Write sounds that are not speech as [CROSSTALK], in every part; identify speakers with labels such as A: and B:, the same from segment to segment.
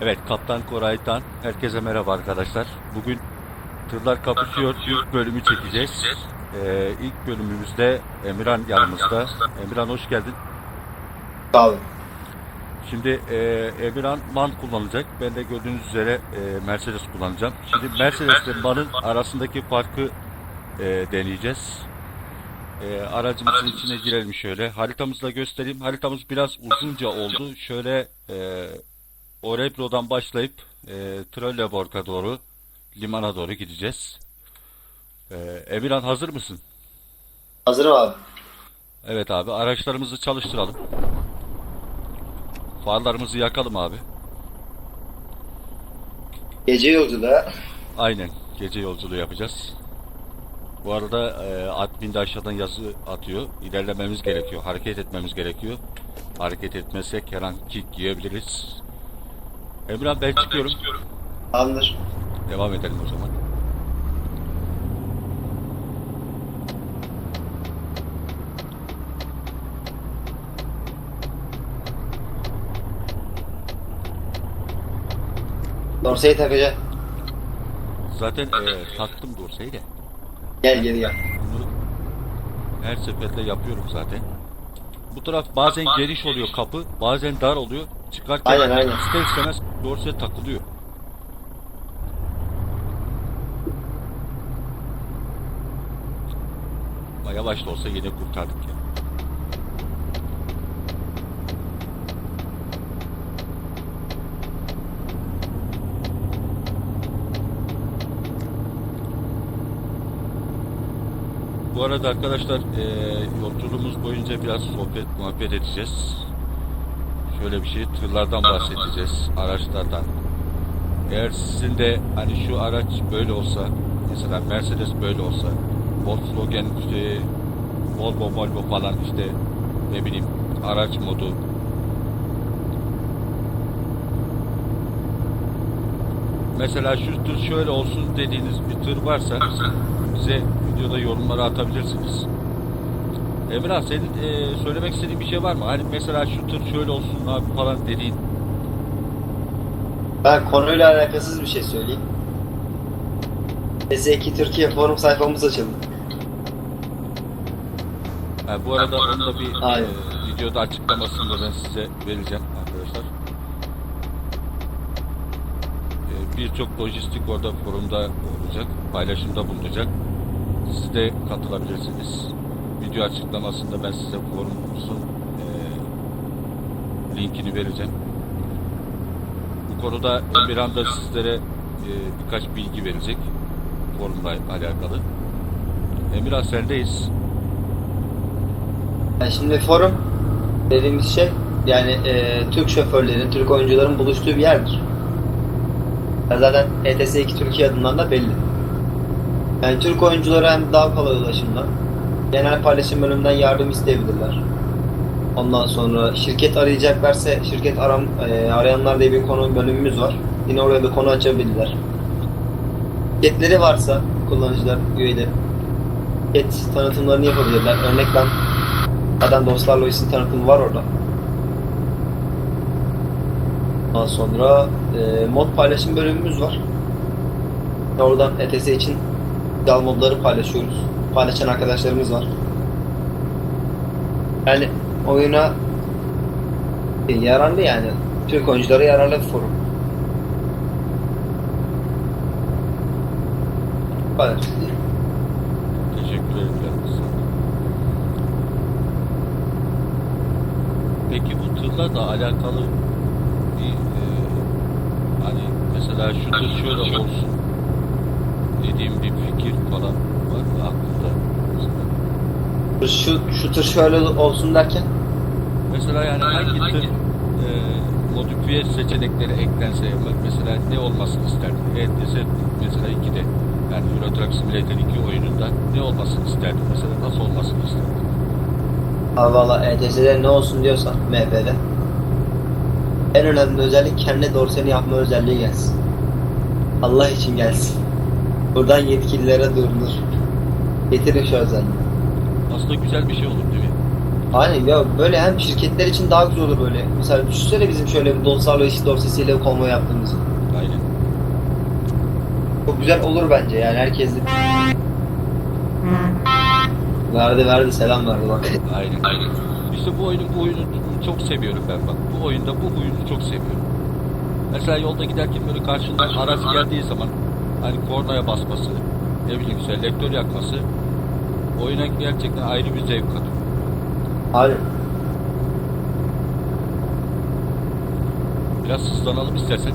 A: Evet, Kaptan Koray'dan herkese merhaba arkadaşlar. Bugün Tırlar Kapışıyor ilk bölümü çekeceğiz. Ee, ilk bölümümüzde Emirhan yanımızda. Emirhan hoş geldin.
B: Sağ olun.
A: Şimdi e, Emirhan MAN kullanacak. Ben de gördüğünüz üzere e, Mercedes kullanacağım. Şimdi Mercedes ve MAN'ın arasındaki farkı e, deneyeceğiz. E, aracımızın içine girelim şöyle. Haritamızı da göstereyim. Haritamız biraz uzunca oldu. Şöyle e, Orebro'dan başlayıp e, Trelleborg'a doğru limana doğru gideceğiz. E, Emirhan hazır mısın?
B: Hazırım abi.
A: Evet abi araçlarımızı çalıştıralım. Farlarımızı yakalım abi.
B: Gece yolculuğu.
A: Aynen gece yolculuğu yapacağız. Bu arada e, admin de aşağıdan yazı atıyor. İlerlememiz gerekiyor. Hareket etmemiz gerekiyor. Hareket etmezsek her an kick yiyebiliriz. Emrah ben çıkıyorum.
B: Andır.
A: Devam edelim o zaman.
B: Dorsayı takacak.
A: Zaten e, taktım dorsayı da.
B: Gel geri gel.
A: Bunu her seferinde yapıyorum zaten. Bu taraf bazen geniş oluyor kapı, bazen dar oluyor. Çıkarken
B: Aynen, aynen.
A: ister istemez dorse takılıyor. Ama yavaş da olsa yine kurtardık ya. Bu arada arkadaşlar eee, yolculuğumuz boyunca biraz sohbet muhabbet edeceğiz. Şöyle bir şey tırlardan bahsedeceğiz, araçlardan. Eğer sizin de hani şu araç böyle olsa, mesela Mercedes böyle olsa, Volkswagen işte Volvo, Volvo falan işte ne bileyim araç modu Mesela şu tır şöyle olsun dediğiniz bir tır varsa bize videoda yorumlara atabilirsiniz. Emrah senin e, söylemek istediğin bir şey var mı? Hani mesela şu tır şöyle olsun abi falan dediğin.
B: Ben konuyla alakasız bir şey söyleyeyim. S2 Türkiye forum sayfamız açıldı.
A: Ha, bu arada onu da bir
B: Aynen.
A: e, videoda açıklamasını da ben size vereceğim arkadaşlar. E, Birçok lojistik orada forumda olacak, paylaşımda bulunacak. Siz de katılabilirsiniz. Video açıklamasında ben size forumumuzun e, linkini vereceğim. Bu konuda Emirhan da sizlere e, birkaç bilgi verecek forumla alakalı. Emirhan sendeyiz.
B: Yani şimdi forum dediğimiz şey yani e, Türk şoförlerin, Türk oyuncuların buluştuğu bir yerdir. Zaten ETS2 Türkiye adından da belli. Yani Türk oyunculara hem daha kolay ulaşımda, genel paylaşım bölümünden yardım isteyebilirler. Ondan sonra şirket arayacaklarsa şirket aram, e, arayanlar diye bir konu bölümümüz var. Yine oraya da konu açabilirler. Şirketleri varsa kullanıcılar, üyeleri şirket tanıtımlarını yapabilirler. Örnek ben Zaten Dostlar Lojistik tanıtımı var orada. Ondan sonra e, mod paylaşım bölümümüz var. Oradan ETS için güzel modları paylaşıyoruz. Paylaşan arkadaşlarımız var. Yani oyuna e, yararlı yani. Türk oyunculara yararlı bir forum. Kadar.
A: Teşekkür ederim. Peki bu tırla da alakalı bir e, hani mesela şu tır şöyle olsun dediğim bir fikir falan var mı aklında? Mesela,
B: Şu, şu tır şöyle olsun derken
A: mesela yani hangi tır e, modifiye seçenekleri eklense mesela ne olmasını isterdin? ETS mesela 2'de yani Euro Truck Simulator 2 oyununda ne olmasını isterdin mesela nasıl olmasını isterdin?
B: Abi valla ETS'de ne olsun diyorsan MHP'de en önemli özellik kendi dorseni yapma özelliği gelsin. Allah için gelsin. Buradan yetkililere duyurulur. Getirin şu özelliği.
A: Aslında güzel bir şey olur değil mi?
B: Aynen ya böyle hem şirketler için daha güzel olur böyle. Mesela düşünsene bizim şöyle bir dosyalarla iş dosyasıyla konvoy yaptığımızı.
A: Aynen.
B: Çok güzel olur bence yani herkes de... Verdi verdi selam verdi bak.
A: Aynen. Aynen. İşte bu oyunun bu oyunu çok seviyorum ben bak. Bu oyunda bu huyunu çok seviyorum. Mesela yolda giderken böyle karşından araç geldiği zaman hani kornaya basması, ne bileyim selektör yakması oyuna gerçekten ayrı bir zevk katıyor.
B: Aynen.
A: Biraz hızlanalım istersen.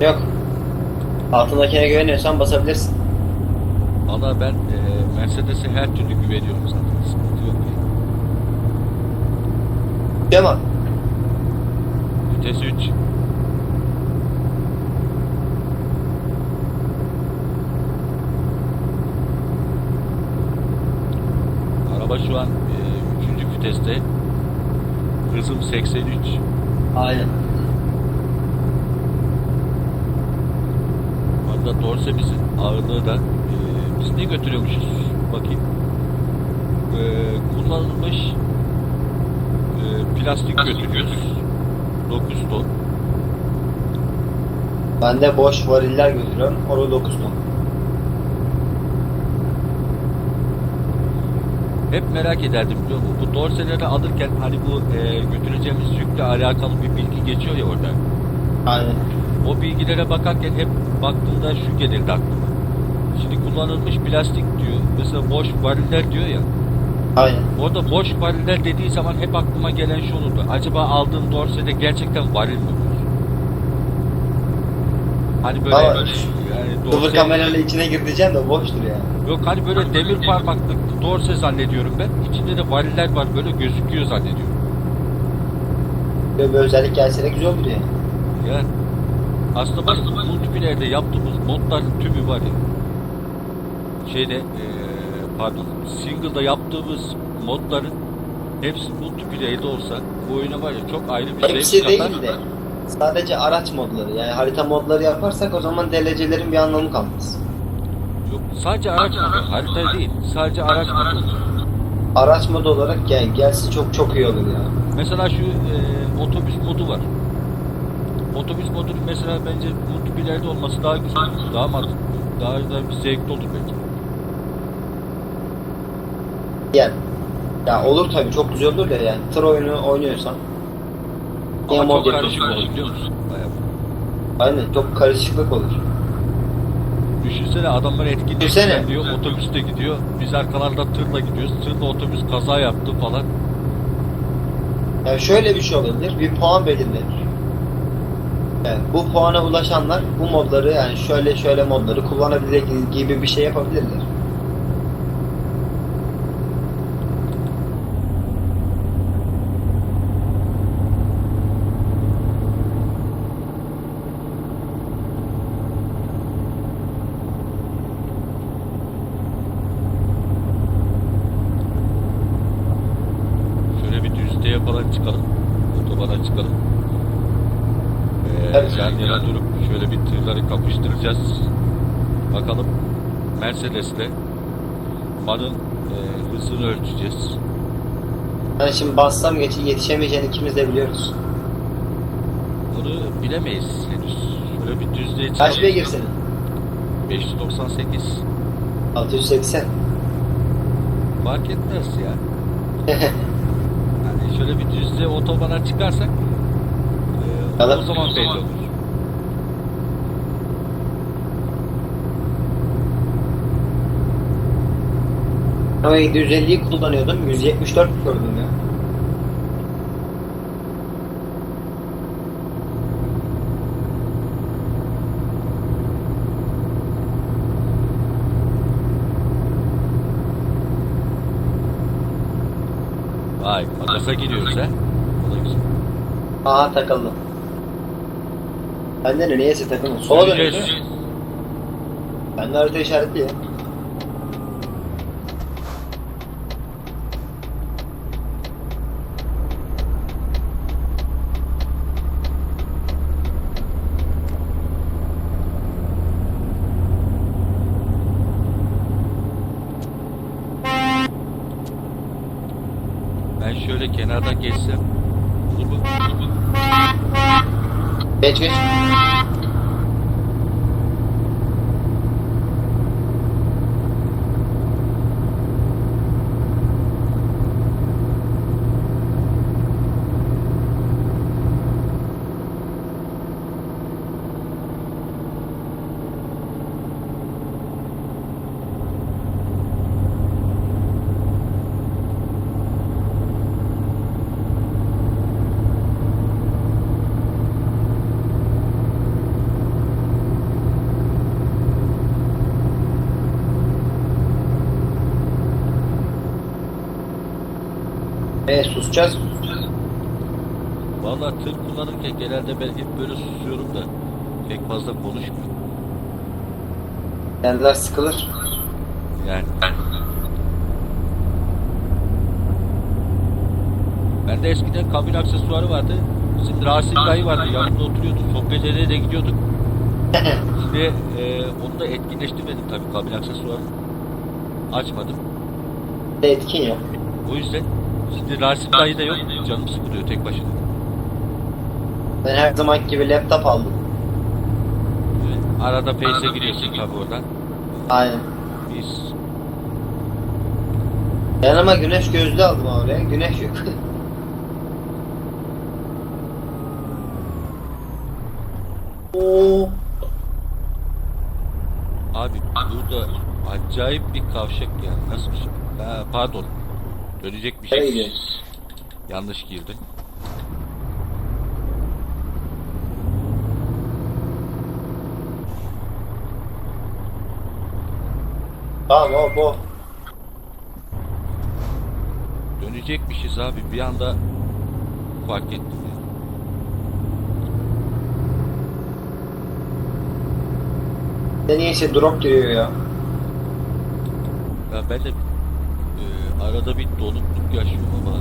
B: Yok. Altındakine güveniyorsan basabilirsin.
A: Valla ben e, Mercedes'e her türlü güveniyorum zaten. Sıkıntı yok yani.
B: Cemal.
A: Vites 3. Araba şu an e, 3. viteste. Hızım 83.
B: Aynen.
A: Arada dorsemizin ağırlığı da e, biz ne götürüyormuşuz? Bakayım. E, kullanılmış e, plastik götürüyoruz. 9 ton.
B: Ben de boş variller götürüyorum. Orada 9 ton.
A: Hep merak ederdim biliyor musun? Bu dorseleri alırken hani bu e, götüreceğimiz yükle alakalı bir bilgi geçiyor ya orada.
B: Aynen.
A: O bilgilere bakarken hep baktığımda şu gelirdi aklıma. Şimdi kullanılmış plastik diyor. Mesela boş variller diyor ya.
B: Aynen.
A: Orada boş variller dediği zaman hep aklıma gelen şu olurdu. Acaba aldığım dorsede gerçekten varil mi olur? Hani böyle,
B: Ama
A: böyle yani dorse-
B: kamerayla içine gir diyeceğim de boştur yani.
A: Yok hani böyle demir parmaklık dorse zannediyorum ben. İçinde de variller var böyle gözüküyor zannediyorum.
B: Böyle bir özellik gelse de güzel olur yani.
A: Yani aslında bak multiplayer'de yaptığımız modların tümü var ya. Şeyde eee, pardon single'da yaptığımız modların hepsi multiplayer'de olsa bu oyuna var ya çok ayrı bir
B: Hepsi
A: zevk
B: değil
A: katar.
B: de sadece araç modları yani harita modları yaparsak o zaman delecelerin bir anlamı kalmaz.
A: Yok sadece araç modu harita değil sadece araç modu.
B: Araç modu olarak gel gelse çok çok iyi olur ya.
A: Mesela şu eee, otobüs modu var. Otobüs modunun mesela bence multiplayer'de olması daha güzel. Daha mantıklı. Daha da bir zevkli olur bence.
B: Yani ya olur tabii çok güzel olur da yani tır oyunu oynuyorsan
A: Ama çok karışık olur biliyor musun? Bayağı.
B: Aynen çok karışıklık olur.
A: Düşünsene adamlar etkinliğe
B: Düşünsene.
A: gidiyor, otobüste gidiyor. Biz arkalarda tırla gidiyoruz. Tırla otobüs kaza yaptı falan.
B: Yani şöyle bir şey olabilir. Bir puan belirlenir. Yani bu puana ulaşanlar bu modları yani şöyle şöyle modları kullanabilir gibi bir şey yapabilirler.
A: Şöyle bir düzlüğe falan çıkalım. Otobana çıkalım. Ee,
B: Evet.
A: yan yana durup şöyle bir tırları kapıştıracağız. Bakalım Mercedes'le Man'ın e, hızını ölçeceğiz.
B: Yani şimdi bassam yetişemeyeceğini ikimiz de biliyoruz.
A: Onu bilemeyiz henüz. Şöyle bir düzlüğe
B: Kaç beygir senin?
A: 598.
B: 680.
A: Fark etmez ya. [LAUGHS] Yani şöyle bir düzlüğe otobana çıkarsak e, o zaman belli olur.
B: Ama 750'yi kullanıyordum. 174 gördüm ya.
A: Vay makasa gidiyoruz ha. O da güzel.
B: Aha takıldım. Bende de neyse takıldım. Sola dönüyor değil mi? Ben de harita işaretli ya.
A: Kenardan geçsem?
B: Geç geç. E susacağız.
A: Vallahi tır kullanırken genelde ben hep böyle susuyorum da pek fazla konuşmuyorum.
B: Kendiler sıkılır.
A: Yani. Bende eskiden kabin aksesuarı vardı. Bizim Rasim dayı vardı. Yanımda oturuyordu. Sohbetlere de gidiyorduk. [LAUGHS] Şimdi e, onu da etkinleştirmedim tabii kabin aksesuarı. Açmadım.
B: De etkin ya.
A: O yüzden şimdi Rasim dayı da yok. Canım sıkılıyor tek başına.
B: Ben her zaman gibi laptop aldım.
A: Evet. Arada Face'e giriyorsun tabii oradan.
B: Aynen.
A: Biz
B: Yanıma güneş gözlüğü aldım oraya. Güneş yok. [LAUGHS] Oo.
A: Abi burada acayip bir kavşak ya. Nasıl bir şey? Ha, pardon. Dönecek bir şey.
B: gidiyorsun?
A: Yanlış girdim.
B: Tamam o bu.
A: Dönecekmişiz abi. Bir anda fark ettim. ya.
B: Niyeyse drop giriyor ya.
A: Ya ben de arada bir donukluk yaşıyorum ama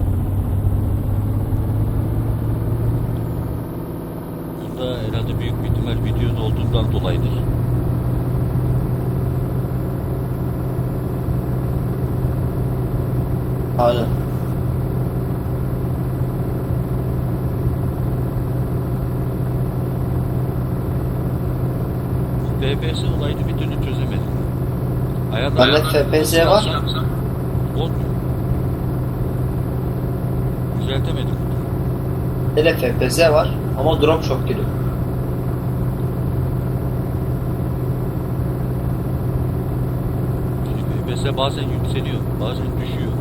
A: burada herhalde büyük bir ihtimal videonun olduğundan dolayıdır.
B: Aynen.
A: FPS olayını bir türlü çözemedim. Ayarlar
B: Bende FPS var.
A: Olmuyor.
B: FPS var ama drop çok.
A: Çünkü FPS bazen yükseliyor, bazen düşüyor.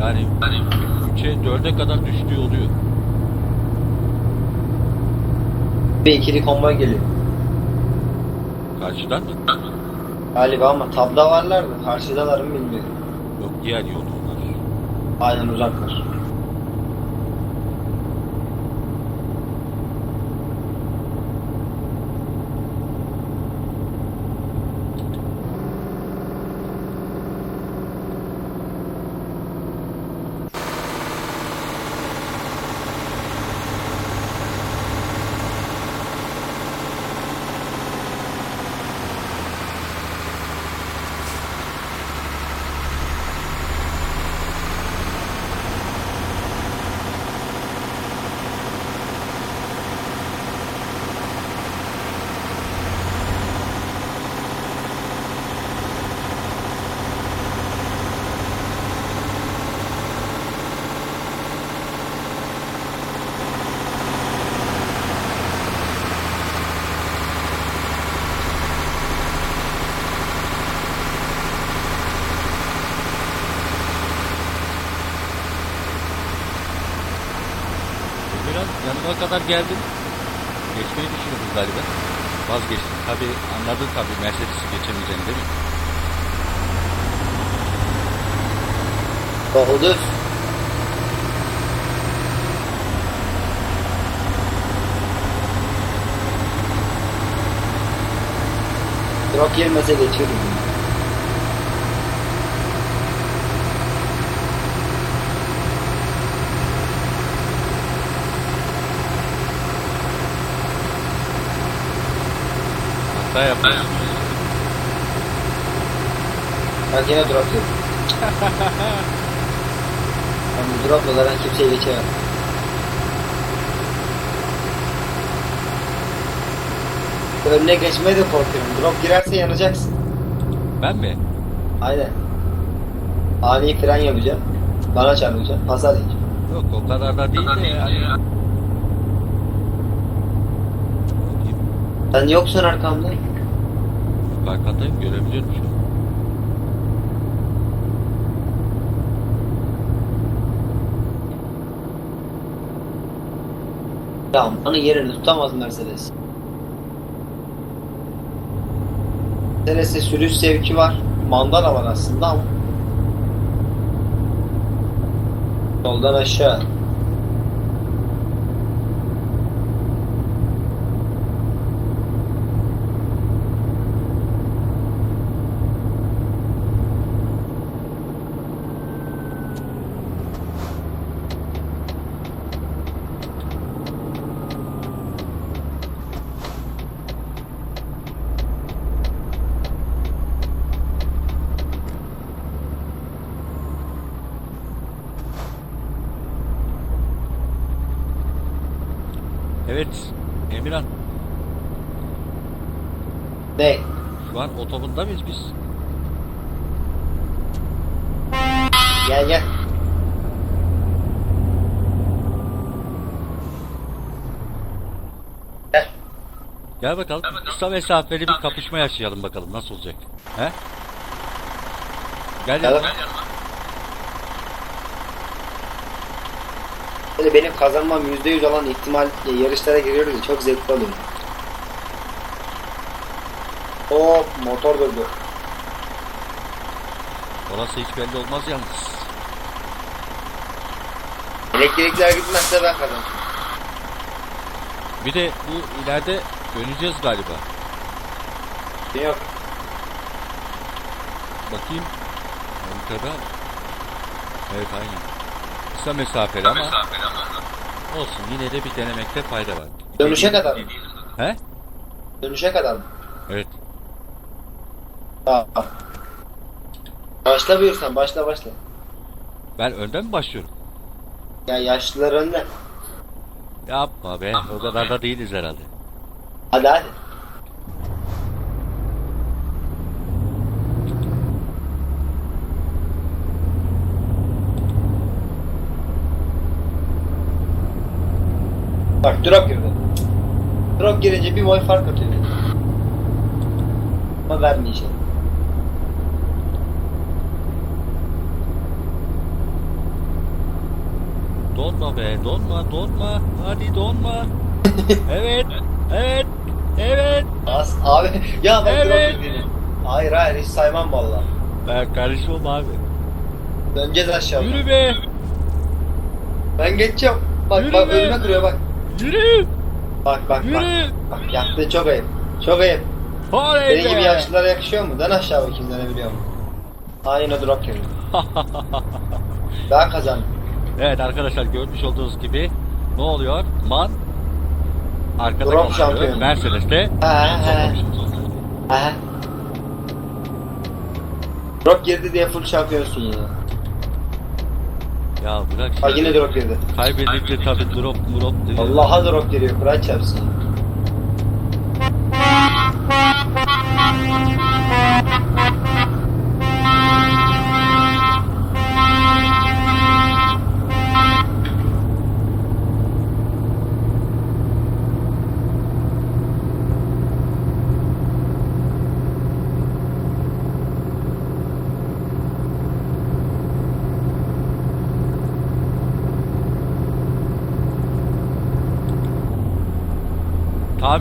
A: Yani 3'e 4'e kadar düştüğü oluyor.
B: Bir ikili combo geliyor.
A: Karşıdan mı?
B: Galiba ama tabda varlar mı? Karşıdalar mı bilmiyorum.
A: Yok diğer yolda onlar.
B: Aynen uzaklar.
A: Biraz yanıma kadar geldim. Geçmeyi düşünüyordum galiba. Vazgeçtim. Tabi anladın tabi Mercedes'i geçemeyeceğini değil mi?
B: Oldu. Drop girmese geçiyorum.
A: Hata yapıyorsun.
B: Bak yine drop girdi. [LAUGHS] Ben bu dropla zaten kimseye geçemem. Önüne geçmeye de korkuyorum. Drop girerse yanacaksın.
A: Ben mi?
B: Aynen. Ani fren yapacağım. Bana çarpacağım. Hasar yiyeceğim.
A: Yok o kadar da değil de yani.
B: Sen yoksun arkamda.
A: Arkandayım görebiliyorum şu an.
B: Ya bana yerini tutamaz Mercedes. Mercedes'te sürüş zevki var. Mandala var aslında ama. Soldan aşağı.
A: Evet Emirhan
B: Ne?
A: şu an otobanda mıyız biz?
B: Gel gel. Gel.
A: Gel bakalım kısa mesafeli bir kapışma yaşayalım bakalım nasıl olacak. He? Gel
B: Gel.
A: yanıma.
B: Böyle benim kazanmam %100 olan ihtimal e, yarışlara giriyoruz ya çok zevkli oluyor. Hop motor durdu.
A: Orası hiç belli olmaz yalnız.
B: Elektrikler gitmezse ben kazanırım.
A: Bir de bu ileride döneceğiz galiba.
B: Yok.
A: Bakayım. Haritada. Evet aynen. Kısa mesafeli ama olsun yine de bir denemekte fayda var.
B: Dönüşe kadar mı?
A: He?
B: Dönüşe kadar mı?
A: Evet.
B: Tamam. Başla buyursan başla başla.
A: Ben önden mi başlıyorum?
B: Ya yaşlılar önde.
A: Yapma be. O kadar da değiliz herhalde.
B: Hadi hadi. Bak drop girdi. Drop girince bir boy fark atıyor. Ama vermeyeceğim.
A: Donma be. Donma. Donma. Hadi donma. [LAUGHS] evet. Evet. Evet.
B: As abi ya bak
A: Evet.
B: drop. Hayır hayır hiç saymam valla.
A: Ben karışmam abi.
B: Döneceğiz aşağı.
A: Yürü be.
B: Ben geçeceğim. Bak
A: Yürü
B: bak
A: be.
B: önüme kırıyor bak.
A: Yürü.
B: Bak bak bak.
A: Yürü.
B: Bak yaptığın çok ayıp. Çok ayıp.
A: Oley
B: Senin
A: be.
B: gibi yaşlılara yakışıyor mu? Dön aşağı bakayım dönebiliyor mu? Aynı drop girdi. [LAUGHS] Daha kazandım.
A: evet arkadaşlar görmüş olduğunuz gibi ne oluyor? Man arkada
B: Drop
A: kalıyor.
B: şampiyonu.
A: Mercedes'te
B: Ha, ha. Aha. Drop girdi diye full şampiyonsun ya.
A: Ya bırak
B: Ha
A: şimdi.
B: yine drop girdi.
A: Kaybedince tabi drop drop diyor.
B: Allah'a drop geliyor. Kur'an çarpsın.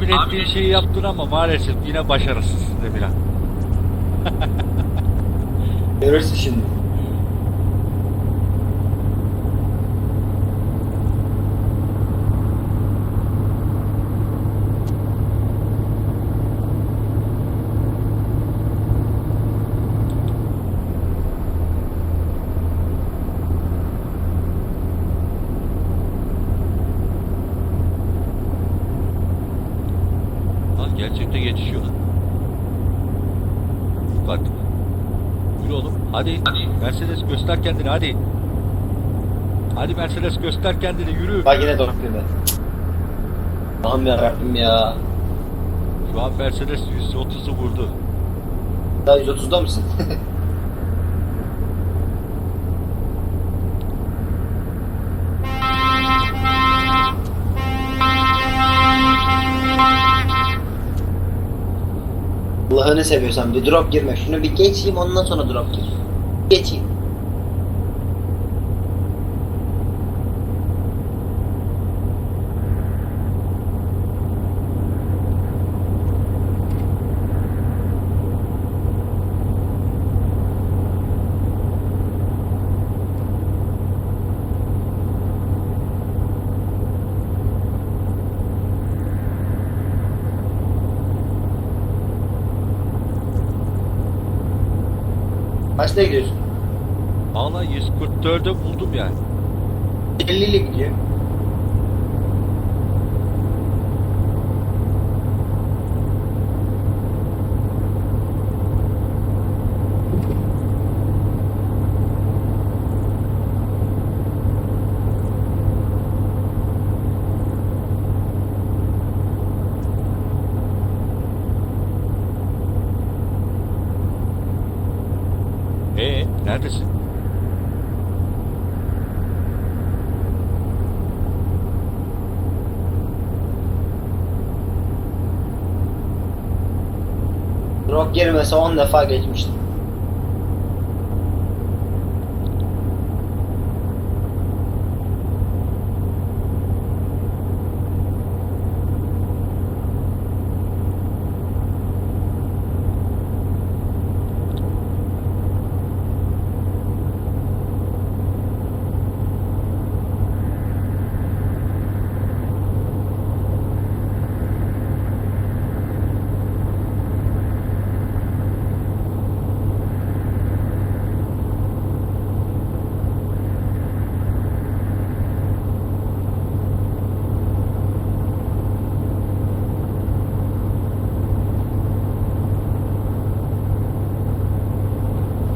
A: Tahmin ettiğin şeyi yaptın ama maalesef yine başarısızsın Emirhan.
B: Görürsün şimdi.
A: Ha gerçekten yetişiyor lan. Bak. Oğlum. Hadi. Mercedes göster kendini hadi. Hadi Mercedes göster kendini yürü.
B: Bak yine girdi. Allah'ım yarabbim ya.
A: Şu an Mercedes 130'u vurdu.
B: Daha 130'da mısın? [LAUGHS] Allah'ını seviyorsan bir drop girme. Şunu bir geçeyim ondan sonra drop gir. Geçeyim. Kaçta gidiyorsun?
A: Valla 144'e buldum yani.
B: 50 ile gidiyor.
A: Ee, neredesin?
B: Drop girmese 10 defa geçmiştim.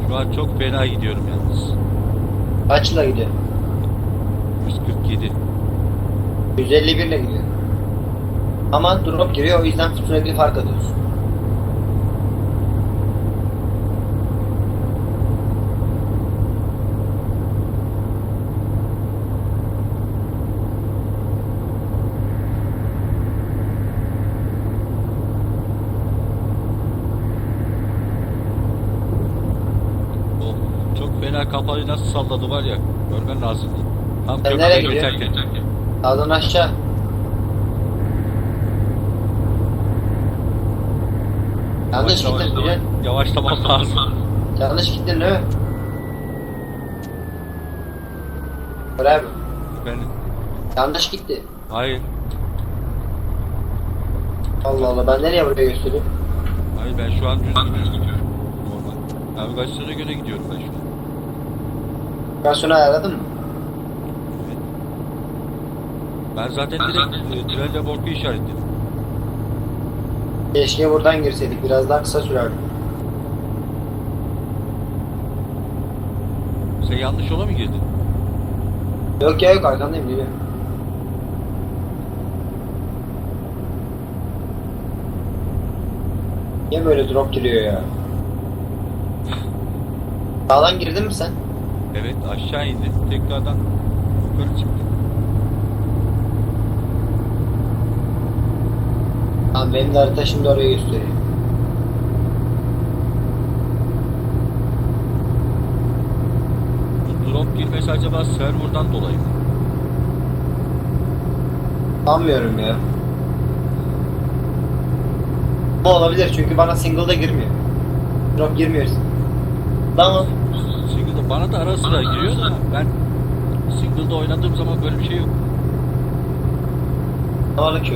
A: Şu an çok fena gidiyorum yalnız.
B: Kaçla gidiyor?
A: 147.
B: 151 ile gidiyor. Ama drop giriyor o yüzden sürekli fark atıyorsun.
A: Oh, çok fena kafayı nasıl salladı var ya. Görmen lazımdı. Tam
B: Sen nereye gidiyorsun?
A: geçerken.
B: Sağdan aşağı. Yanlış gittin Bülent.
A: Yavaşlamam lazım.
B: Yanlış gittin değil mi? Öyle mi?
A: Ben,
B: Yanlış gitti.
A: hayır.
B: Allah Allah ben nereye buraya gösteriyorum?
A: Hayır ben şu an düz gidiyorum. Normal. Navigasyona göre gidiyorum ben şu an.
B: Navigasyonu ayarladın mı?
A: Ben zaten direkt e, tren remorku işaretledim.
B: Keşke buradan girseydik biraz daha kısa sürerdi.
A: Sen yanlış yola mı girdin?
B: Yok ya yok arkandayım mi? Niye böyle drop giriyor ya? [LAUGHS] Sağdan girdin mi sen?
A: Evet aşağı indi. Tekrardan yukarı çıktı.
B: Tamam benim de harita şimdi oraya gösteriyor.
A: Drop girmesi acaba serverdan dolayı mı?
B: Sanmıyorum ya. Bu olabilir çünkü bana single'da girmiyor. Drop girmiyorsun. Tamam.
A: Bana da ara sıra giriyor da ben single'da oynadığım zaman böyle bir şey yok.
B: Havalı ki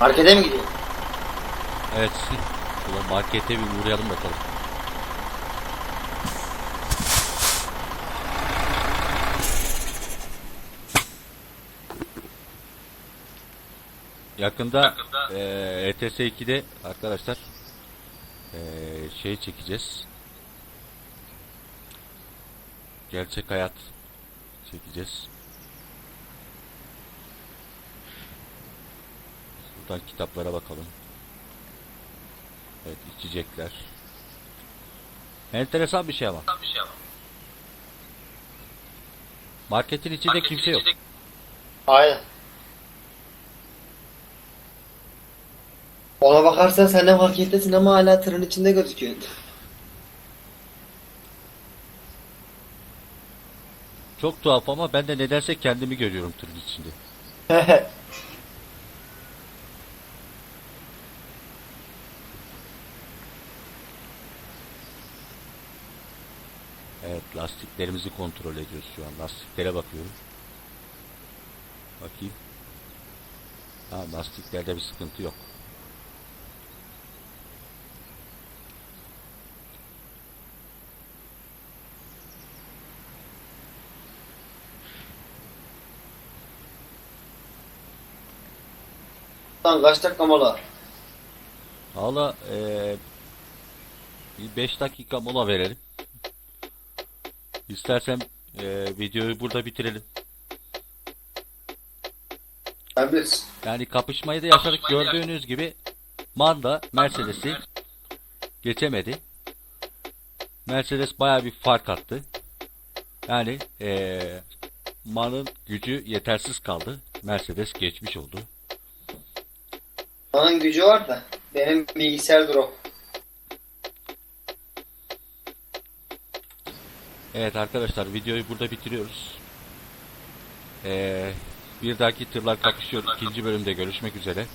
B: Markete mi gideyim?
A: Evet. Şurada markete bir uğrayalım bakalım. Yakında eee ETS 2'de arkadaşlar eee, şey çekeceğiz. Gerçek hayat çekeceğiz. Buradan kitaplara bakalım. Evet içecekler. Enteresan bir şey ama. Marketin içinde kimse yok.
B: Aynen. Ona bakarsan sen de markettesin ama hala tırın içinde gözüküyorsun.
A: Çok tuhaf ama ben de nedense kendimi görüyorum tırın içinde. [LAUGHS] Evet lastiklerimizi kontrol ediyoruz şu an. Lastiklere bakıyorum. Bakayım. Ha lastiklerde bir sıkıntı yok.
B: Lan kaç dakika mola?
A: Valla eee bir 5 dakika mola verelim. İstersen eee, videoyu burada bitirelim.
B: Bilirsin.
A: Yani kapışmayı da yaşadık gördüğünüz gibi Manda Mercedes'i geçemedi. Mercedes baya bir fark attı. Yani eee Man'ın gücü yetersiz kaldı. Mercedes geçmiş oldu.
B: Onun gücü var da benim bilgisayar drop.
A: Evet arkadaşlar videoyu burada bitiriyoruz. Ee, bir dahaki tırlar kapışıyor. ikinci bölümde görüşmek üzere.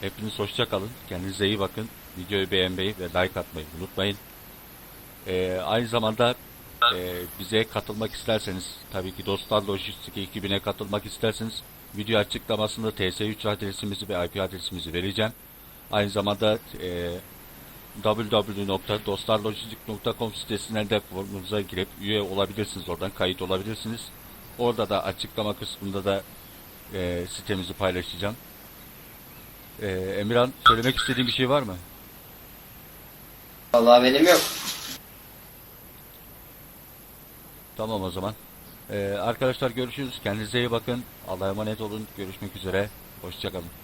A: Hepiniz hoşça kalın. Kendinize iyi bakın. Videoyu beğenmeyi ve like atmayı unutmayın. Ee, aynı zamanda e, bize katılmak isterseniz tabii ki Dostlar Lojistik ekibine katılmak isterseniz video açıklamasında TS3 adresimizi ve IP adresimizi vereceğim. Aynı zamanda e, www.dostlarlojistik.com sitesinden de formunuza girip üye olabilirsiniz oradan kayıt olabilirsiniz. Orada da açıklama kısmında da e, sitemizi paylaşacağım. E, Emirhan söylemek istediğin bir şey var mı?
B: Vallahi benim yok.
A: Tamam o zaman. E, arkadaşlar görüşürüz. Kendinize iyi bakın. Allah'a emanet olun. Görüşmek üzere. Hoşçakalın.